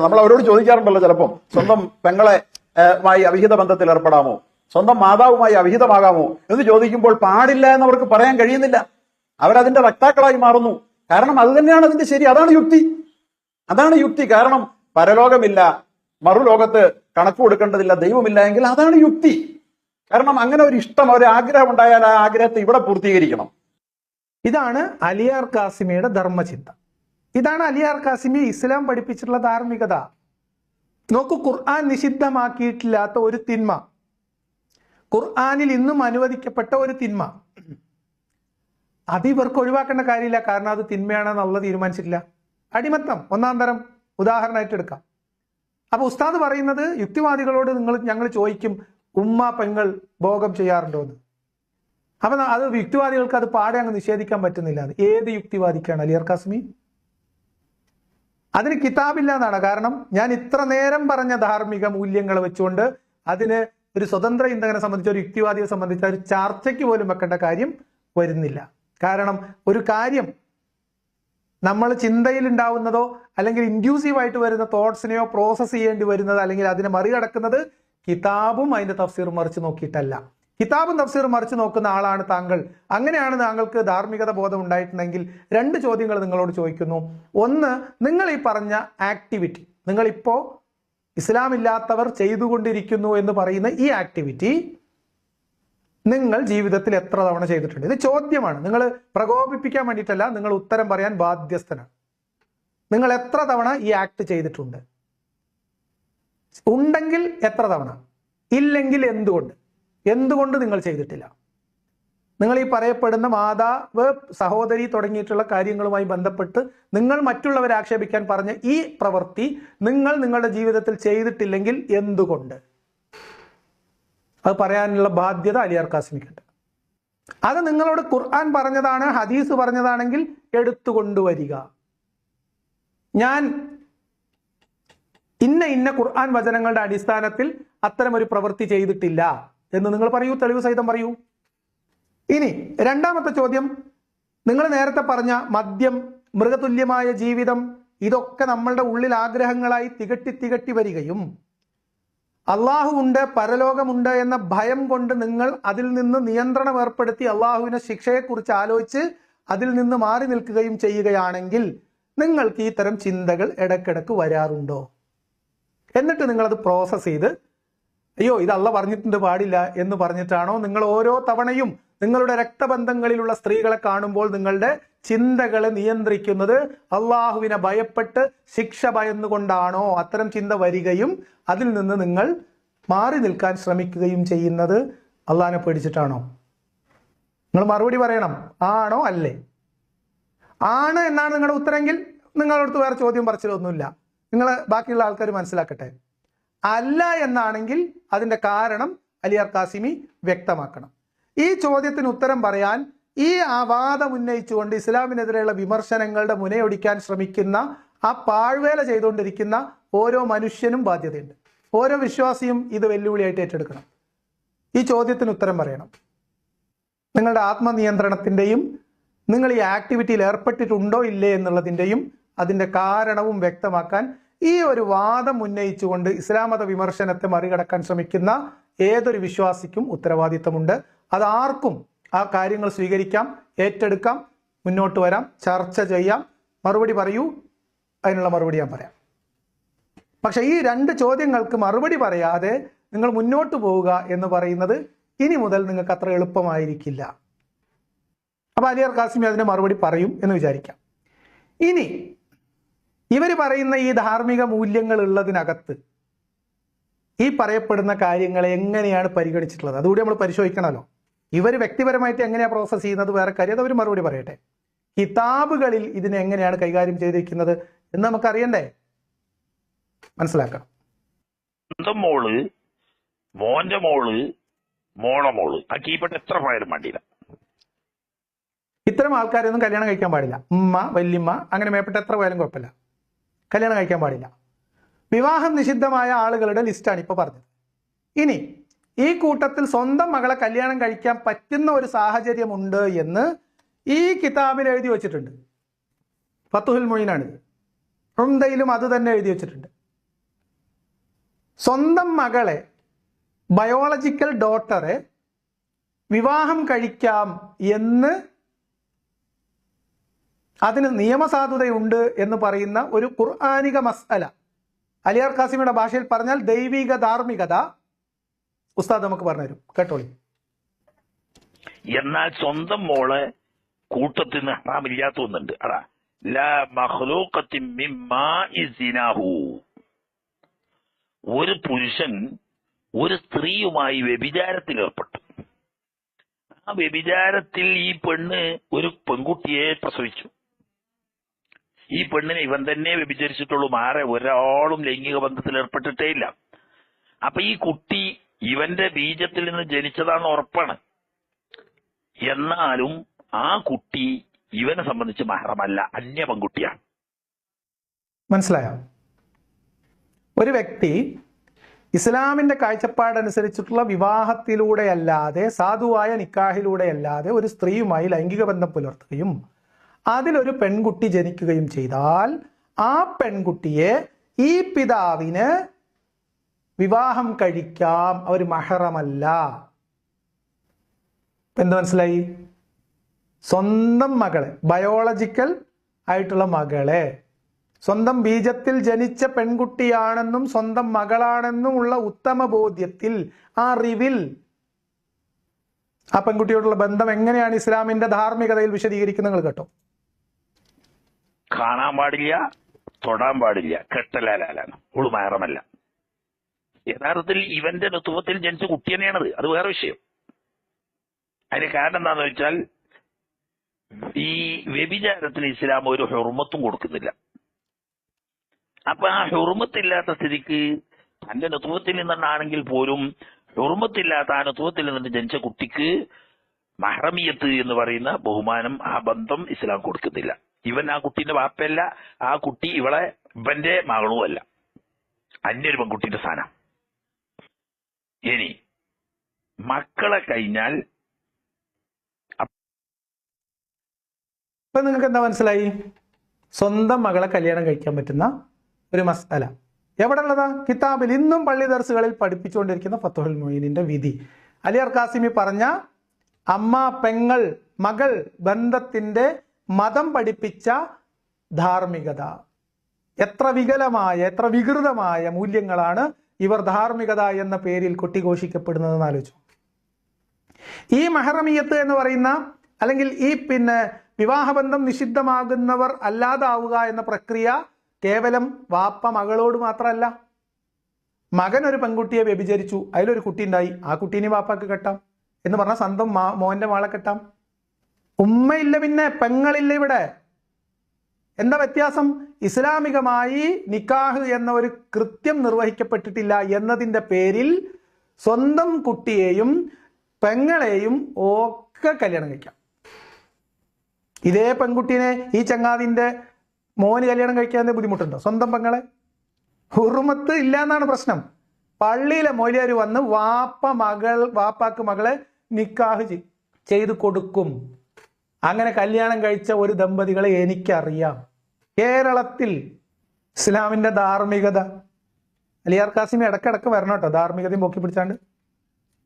നമ്മൾ അവരോട് ചോദിക്കാറുണ്ടല്ലോ ചിലപ്പം സ്വന്തം പെങ്ങളെ മായി അവിഹിത ബന്ധത്തിൽ ഏർപ്പെടാമോ? സ്വന്തം മാതാവുമായി അവിഹിതമാകാമോ? എന്ന് ചോദിക്കുമ്പോൾ പാടില്ല എന്ന് അവർക്ക് പറയാൻ കഴിയുന്നില്ല. അവരതിന്റെ വക്താക്കളായി മാറുന്നു. കാരണം അത് തന്നെയാണ് അതിന്റെ ശരി അതാണ് യുക്തി. അതാണ് യുക്തി. കാരണം പരലോകമില്ല മറുലോകത്ത് കണക്ക് കൊടുക്കേണ്ടതില്ല ദൈവമില്ല എങ്കിൽ അതാണ് യുക്തി. കാരണം അങ്ങനെ ഒരു ഇഷ്ടം ഒരു ആഗ്രഹം ഉണ്ടായാൽ ആ ആഗ്രഹത്തെ ഇവിടെ പൂർത്തീകരിക്കണം. ഇതാണ് അലിയാർ കാസിമയുടെ ധർമ്മചിന്ത. ഇതാണ് അലിയാർ കാസിമി ഇസ്ലാം പഠിപ്പിച്ചിട്ടുള്ള ധാർമ്മികത. നോക്കൂ ഖുർആൻ നിഷിദ്ധമാക്കിയിട്ടില്ലാത്ത ഒരു തിന്മ. ഖുർആാനിൽ ഇന്നും അനുവദിക്കപ്പെട്ട ഒരു തിന്മ. അത് ഇവർക്ക് ഒഴിവാക്കേണ്ട കാര്യമില്ല. കാരണം അത് തിന്മയാണെന്ന് അള്ള തീരുമാനിച്ചിട്ടില്ല. അടിമത്തം ഒന്നാം തരം. ഉദാഹരണമായിട്ട് എടുക്കാം. അപ്പൊ ഉസ്താദ് പറയുന്നത് യുക്തിവാദികളോട് നിങ്ങൾ ഞങ്ങൾ ചോദിക്കും ഉമ്മ പെങ്ങൾ ഭോഗം ചെയ്യാറുണ്ടോ എന്ന്. അപ്പൊ അത് യുക്തിവാദികൾക്ക് അത് പാടെ അങ്ങ് നിഷേധിക്കാൻ പറ്റുന്നില്ല. ഏത് യുക്തിവാദിക്കാണ് അലിയർ കാസ്മി അതിന് കിതാബില്ല എന്നാണ് കാരണം ഞാൻ ഇത്ര നേരം പറഞ്ഞ ധാർമ്മിക മൂല്യങ്ങൾ വെച്ചുകൊണ്ട് അതിന് ഒരു സ്വതന്ത്ര ചിന്തകനെ സംബന്ധിച്ച് ഒരു യുക്തിവാദിയെ സംബന്ധിച്ച് ഒരു ചർച്ചയ്ക്ക് പോലും വെക്കേണ്ട കാര്യം വരുന്നില്ല. കാരണം ഒരു കാര്യം നമ്മൾ ചിന്തയിൽ ഉണ്ടാവുന്നതോ അല്ലെങ്കിൽ ഇൻഡ്യൂസീവ് ആയിട്ട് വരുന്ന തോട്ട്സിനെയോ പ്രോസസ്സ് ചെയ്യേണ്ടി വരുന്നത് അല്ലെങ്കിൽ അതിനെ മറികടക്കുന്നത് കിതാബും അതിന്റെ തഫ്സീർ മറിച്ച് നോക്കിയിട്ടല്ല. കിതാബും തഫ്സീർ മറിച്ച് നോക്കുന്ന ആളാണ് താങ്കൾ. അങ്ങനെയാണ് താങ്കൾക്ക് ധാർമ്മികത ബോധം ഉണ്ടായിട്ടുണ്ടെങ്കിൽ രണ്ട് ചോദ്യങ്ങൾ നിങ്ങളോട് ചോദിക്കുന്നു. ഒന്ന് നിങ്ങൾ ഈ പറഞ്ഞ ആക്ടിവിറ്റി നിങ്ങളിപ്പോ ഇസ്ലാം ഇല്ലാത്തവർ ചെയ്തുകൊണ്ടിരിക്കുന്നു എന്ന് പറയുന്ന ഈ ആക്ടിവിറ്റി നിങ്ങൾ ജീവിതത്തിൽ എത്ര തവണ ചെയ്തിട്ടുണ്ട്? ഇത് ചോദ്യമാണ്. നിങ്ങൾ പ്രകോപിപ്പിക്കാൻ വേണ്ടിയിട്ടല്ല നിങ്ങൾ ഉത്തരം പറയാൻ ബാധ്യസ്ഥനാണ്. നിങ്ങൾ എത്ര തവണ ഈ ആക്ട് ചെയ്തിട്ടുണ്ട്? ഉണ്ടെങ്കിൽ എത്ര തവണ? ഇല്ലെങ്കിൽ എന്തുകൊണ്ട്? എന്തുകൊണ്ട് നിങ്ങൾ ചെയ്തിട്ടില്ല? നിങ്ങൾ ഈ പറയപ്പെടുന്ന മാതാവ് സഹോദരി തുടങ്ങിയിട്ടുള്ള കാര്യങ്ങളുമായി ബന്ധപ്പെട്ട് നിങ്ങൾ മറ്റുള്ളവരെ ആക്ഷേപിക്കാൻ പറഞ്ഞ ഈ പ്രവൃത്തി നിങ്ങൾ നിങ്ങളുടെ ജീവിതത്തിൽ ചെയ്തിട്ടില്ലെങ്കിൽ എന്തുകൊണ്ട്? അത് പറയാനുള്ള ബാധ്യത അലിയാർ കാസിമിക്കുണ്ട് അത് നിങ്ങളോട് ഖുർആൻ പറഞ്ഞതാണ് ഹദീസ് പറഞ്ഞതാണെങ്കിൽ എടുത്തുകൊണ്ടുവരിക. ഞാൻ ഇന്ന ഇന്ന ഖുർആൻ വചനങ്ങളുടെ അടിസ്ഥാനത്തിൽ അത്തരമൊരു പ്രവൃത്തി ചെയ്തിട്ടില്ല. എന്ന് നിങ്ങൾ പറയൂ തെളിവ് സഹിതം പറയൂ. ഇനി രണ്ടാമത്തെ ചോദ്യം. നിങ്ങൾ നേരത്തെ പറഞ്ഞ മദ്യം മൃഗതുല്യമായ ജീവിതം ഇതൊക്കെ നമ്മളുടെ ഉള്ളിൽ ആഗ്രഹങ്ങളായി തികട്ടി തികട്ടി വരികയും അള്ളാഹു ഉണ്ട് പരലോകമുണ്ട് എന്ന ഭയം കൊണ്ട് നിങ്ങൾ അതിൽ നിന്ന് നിയന്ത്രണം ഏർപ്പെടുത്തി അള്ളാഹുവിനെ ശിക്ഷയെക്കുറിച്ച് ആലോചിച്ച് അതിൽ നിന്ന് മാറി നിൽക്കുകയും ചെയ്യുകയാണെങ്കിൽ നിങ്ങൾക്ക് ഈ തരം ചിന്തകൾ ഇടക്കിടക്ക് വരാറുണ്ടോ? എന്നിട്ട് നിങ്ങളത് പ്രോസസ്സ് ചെയ്ത് അയ്യോ ഇത് അല്ല പറഞ്ഞിട്ടുണ്ട് പാടില്ല എന്ന് പറഞ്ഞിട്ടാണോ നിങ്ങൾ ഓരോ തവണയും നിങ്ങളുടെ രക്തബന്ധങ്ങളിലുള്ള സ്ത്രീകളെ കാണുമ്പോൾ നിങ്ങളുടെ ചിന്തകളെ നിയന്ത്രിക്കുന്നത് അള്ളാഹുവിനെ ഭയപ്പെട്ട് ശിക്ഷ ഭയന്നുകൊണ്ടാണോ? അത്തരം ചിന്ത വരികയും അതിൽ നിന്ന് നിങ്ങൾ മാറി നിൽക്കാൻ ശ്രമിക്കുകയും ചെയ്യുന്നത് അള്ളാഹിനെ പേടിച്ചിട്ടാണോ? നിങ്ങൾ മറുപടി പറയണം ആണോ അല്ലേ? ആണ് എന്നാണ് നിങ്ങളുടെ ഉത്തരമെങ്കിൽ നിങ്ങളടുത്ത് വേറെ ചോദ്യം പറച്ചിലൊന്നുമില്ല. നിങ്ങൾ ബാക്കിയുള്ള ആൾക്കാർ മനസ്സിലാക്കട്ടെ. അല്ല എന്നാണെങ്കിൽ അതിന്റെ കാരണം അലിയാർ കാസിമി വ്യക്തമാക്കണം. ഈ ചോദ്യത്തിന് ഉത്തരം പറയാൻ ഈ വാദം ഉന്നയിച്ചുകൊണ്ട് ഇസ്ലാമിനെതിരെയുള്ള വിമർശനങ്ങളുടെ മുനയൊടിക്കാൻ ശ്രമിക്കുന്ന ആ പാഴ്വേല ചെയ്തുകൊണ്ടിരിക്കുന്ന ഓരോ മനുഷ്യനും ബാധ്യതയുണ്ട്. ഓരോ വിശ്വാസിയും ഇത് വെല്ലുവിളിയായിട്ട് ഏറ്റെടുക്കണം. ഈ ചോദ്യത്തിന് ഉത്തരം പറയണം. നിങ്ങളുടെ ആത്മനിയന്ത്രണത്തിന്റെയും നിങ്ങൾ ഈ ആക്ടിവിറ്റിയിൽ ഏർപ്പെട്ടിട്ടുണ്ടോ ഇല്ലേ എന്നുള്ളതിന്റെയും അതിന്റെ കാരണവും വ്യക്തമാക്കാൻ ഈ ഒരു വാദം ഉന്നയിച്ചുകൊണ്ട് ഇസ്ലാം മത വിമർശനത്തെ മറികടക്കാൻ ശ്രമിക്കുന്ന ഏതൊരു വിശ്വാസിക്കും ഉത്തരവാദിത്തമുണ്ട്. അതാർക്കും ആ കാര്യങ്ങൾ സ്വീകരിക്കാം ഏറ്റെടുക്കാം മുന്നോട്ട് വരാം ചർച്ച ചെയ്യാം. മറുപടി പറയൂ. അതിനുള്ള മറുപടി ഞാൻ പറയാം. പക്ഷെ ഈ രണ്ട് ചോദ്യങ്ങൾക്ക് മറുപടി പറയാതെ നിങ്ങൾ മുന്നോട്ട് പോവുക എന്ന് പറയുന്നത് ഇനി മുതൽ നിങ്ങൾക്ക് അത്ര എളുപ്പമായിരിക്കില്ല. അപ്പൊ അലിയർ കാസിമി അതിന് മറുപടി പറയും എന്ന് വിചാരിക്കാം. ഇനി ഇവർ പറയുന്ന ഈ ധാർമ്മിക മൂല്യങ്ങൾ ഉള്ളതിനകത്ത് ഈ പറയപ്പെടുന്ന കാര്യങ്ങളെ എങ്ങനെയാണ് പരിഗണിച്ചിട്ടുള്ളത്? അതുകൂടി നമ്മൾ പരിശോധിക്കണമല്ലോ. ഇവർ വ്യക്തിപരമായിട്ട് എങ്ങനെയാണ് പ്രോസസ്സ് ചെയ്യുന്നത്? വേറെ കാര്യം അത് അവർ മറുപടി പറയട്ടെ. കിതാബുകളിൽ ഇതിനെ എങ്ങനെയാണ് കൈകാര്യം ചെയ്തിരിക്കുന്നത് എന്ന് നമുക്കറിയണ്ടേ? മനസ്സിലാക്കാം സ്വന്തം മോൾ മോന്റെ മോൾ മോളെ മോൾ ആ കീപ്പട്ട് എത്ര പോയാലും വേണ്ടിയില്ല ഇത്തരം ആൾക്കാരൊന്നും കല്യാണം കഴിക്കാൻ പാടില്ല. ഉമ്മ വല്യമ്മ അങ്ങനെ മേപ്പെട്ട എത്ര പോയാലും കുഴപ്പമില്ല. കല്യാണം കഴിക്കാൻ പാടില്ല. വിവാഹം നിഷിദ്ധമായ ആളുകളുടെ ലിസ്റ്റാണ് ഇപ്പോൾ പറഞ്ഞത്. ഇനി ഈ കൂട്ടത്തിൽ സ്വന്തം മകളെ കല്യാണം കഴിക്കാൻ പറ്റുന്ന ഒരു സാഹചര്യമുണ്ട് എന്ന് ഈ കിതാബിൽ എഴുതി വച്ചിട്ടുണ്ട്. ഫത്തുഹുൽ മൊയ്നാണിത് ഹുംദയിലും അത് തന്നെ എഴുതി വച്ചിട്ടുണ്ട്. സ്വന്തം മകളെ ബയോളജിക്കൽ ഡോട്ടറെ വിവാഹം കഴിക്കാം എന്ന് അതിന് നിയമസാധുതയുണ്ട് എന്ന് പറയുന്ന ഒരു ഖുർആാനിക മസ്അല. അലിയാർ കാസിമിയുടെ ഭാഷയിൽ പറഞ്ഞാൽ ദൈവിക ധാർമ്മികത. ഉസ്താദ് നമുക്ക് പറഞ്ഞുതരും. കേട്ടോളി. എന്നാൽ സ്വന്തം മോൾ കൂട്ടത്തിൽ നിന്ന് ഒരു പുരുഷൻ ഒരു സ്ത്രീയുമായി വ്യഭിചാരത്തിൽ ഏർപ്പെട്ടു. ആ വ്യഭിചാരത്തിൽ ഈ പെണ്ണ് ഒരു പെൺകുട്ടിയെ പ്രസവിച്ചു. ഈ പെണ്ണിനെ ഇവൻ തന്നെ വ്യഭിചരിച്ചിട്ടുള്ളൂ. മാറെ ഒരാളും ലൈംഗിക ബന്ധത്തിൽ ഏർപ്പെട്ടിട്ടേ ഇല്ല. അപ്പൊ ഈ കുട്ടി ഇവന്റെ ബീജത്തിൽ നിന്ന് ജനിച്ചതാണെന്ന് ഉറപ്പാണ്. എന്നാലും ആ കുട്ടി ഇവനെ സംബന്ധിച്ച് മഹറമല്ല അന്യ പെൺകുട്ടിയാണ്. മനസ്സിലായോ? ഒരു വ്യക്തി ഇസ്ലാമിന്റെ കാഴ്ചപ്പാടനുസരിച്ചിട്ടുള്ള വിവാഹത്തിലൂടെയല്ലാതെ സാധുവായ നിക്കാഹിലൂടെയല്ലാതെ ഒരു സ്ത്രീയുമായി ലൈംഗിക ബന്ധം പുലർത്തുകയും അതിലൊരു പെൺകുട്ടി ജനിക്കുകയും ചെയ്താൽ ആ പെൺകുട്ടിയെ ഈ പിതാവിന് വിവാഹം കഴിക്കാം. അവർ മഹറമല്ല. എന്ത് മനസ്സിലായി? സ്വന്തം മകളെ ബയോളജിക്കൽ ആയിട്ടുള്ള മകളെ. സ്വന്തം ബീജത്തിൽ ജനിച്ച പെൺകുട്ടിയാണെന്നും സ്വന്തം മകളാണെന്നും ഉള്ള ഉത്തമ ബോധ്യത്തിൽ അറിവിൽ ആ പെൺകുട്ടിയോടുള്ള ബന്ധം എങ്ങനെയാണ് ഇസ്ലാമിന്റെ ധാർമ്മികതയിൽ വിശദീകരിക്കുന്നത് കേട്ടോ? കാണാൻ പാടില്ല തൊടാൻ പാടില്ല കെട്ടലാലാണ് ഓൾ യഥാർത്ഥത്തിൽ ഇവന്റെ ഋതുവത്തിൽ ജനിച്ച കുട്ടി തന്നെയാണത് അത് വേറെ വിഷയം. അതിന് കാരണം എന്താന്ന് വെച്ചാൽ ഈ വ്യഭിചാരത്തിന് ഇസ്ലാം ഒരു ഹെർമത്തും കൊടുക്കുന്നില്ല. അപ്പൊ ആ ഹെർമത്തില്ലാത്ത സ്ഥിതിക്ക് തന്റെ ഋതുവത്തിൽ നിന്നാണെങ്കിൽ പോലും ഹെർമത്തില്ലാത്ത ആ ഋതുവത്തിൽ നിന്ന് ജനിച്ച കുട്ടിക്ക് മഹറമിയത്ത് എന്ന് പറയുന്ന ബഹുമാനം ആ ബന്ധം ഇസ്ലാം കൊടുക്കുന്നില്ല. ഇവൻ ആ കുട്ടീന്റെ വാപ്പയല്ല ആ കുട്ടി ഇവളെ ഇവന്റെ മകളുമല്ല. അന്യൊരു പെൺകുട്ടിന്റെ സ്ഥാനം. ഇനി മക്കളെ കഴിഞ്ഞാൽ ഇപ്പൊ നിങ്ങൾക്ക് എന്താ മനസ്സിലായി? സ്വന്തം മകളെ കല്യാണം കഴിക്കാൻ പറ്റുന്ന ഒരു മസാല. എവിടെ ഉള്ളതാ കിതാബിൽ ഇന്നും പള്ളി ദർസുകളിൽ പഠിപ്പിച്ചുകൊണ്ടിരിക്കുന്ന ഫത്തുഹുൽ മൊയ്നിന്റെ വിധി. അലിയർ കാസിമി പറഞ്ഞ അമ്മ പെങ്ങൾ മകൾ ബന്ധത്തിന്റെ മതം പഠിപ്പിച്ച ധാർമ്മികത. എത്ര വികലമായ എത്ര വികൃതമായ മൂല്യങ്ങളാണ് ഇവർ ധാർമ്മികത എന്ന പേരിൽ കൊട്ടിഘോഷിക്കപ്പെടുന്നതെന്ന് ആലോചിച്ചു. ഈ മഹറമിയത്ത് എന്ന് പറയുന്ന അല്ലെങ്കിൽ ഈ പിന്നെ വിവാഹബന്ധം നിഷിദ്ധമാകുന്നവർ അല്ലാതാവുക എന്ന പ്രക്രിയ കേവലം വാപ്പ മകളോട് മാത്രമല്ല. മകൻ ഒരു പെൺകുട്ടിയെ വ്യഭിചരിച്ചു. അതിലൊരു കുട്ടി ഉണ്ടായി. ആ കുട്ടീനെ വാപ്പാക്ക് കെട്ടാം എന്ന് പറഞ്ഞാൽ സ്വന്തം മോന്റെ മാളെ കെട്ടാം. ഉമ്മയില്ല പിന്നെ പെങ്ങളില്ല ഇവിടെ. എന്താ വ്യത്യാസം? ഇസ്ലാമികമായി നിക്കാഹ് എന്ന ഒരു കൃത്യം നിർവഹിക്കപ്പെട്ടിട്ടില്ല എന്നതിന്റെ പേരിൽ സ്വന്തം കുട്ടിയെയും പെങ്ങളെയും ഒക്കെ കല്യാണം കഴിക്കാം. ഇതേ പെൺകുട്ടീനെ ഈ ചങ്ങാതിന്റെ മോന് കല്യാണം കഴിക്കാൻ ബുദ്ധിമുട്ടുണ്ടോ? സ്വന്തം പെങ്ങളെ? ഹുറുമത്ത് ഇല്ല എന്നാണ് പ്രശ്നം. പള്ളിയിലെ മൊലിയാർ വന്ന് വാപ്പ മകൾ വാപ്പാക്ക് മകളെ നിക്കാഹ് ചെയ്തു കൊടുക്കും. അങ്ങനെ കല്യാണം കഴിച്ച ഒരു ദമ്പതികളെ എനിക്കറിയാം. കേരളത്തിൽ ഇസ്ലാമിന്റെ ധാർമ്മികത. അലിയാർ കാസിമി ഇടക്കിടക്ക് വരണം കേട്ടോ. ധാർമ്മികതയും പൊക്കി പിടിച്ചാണ്ട്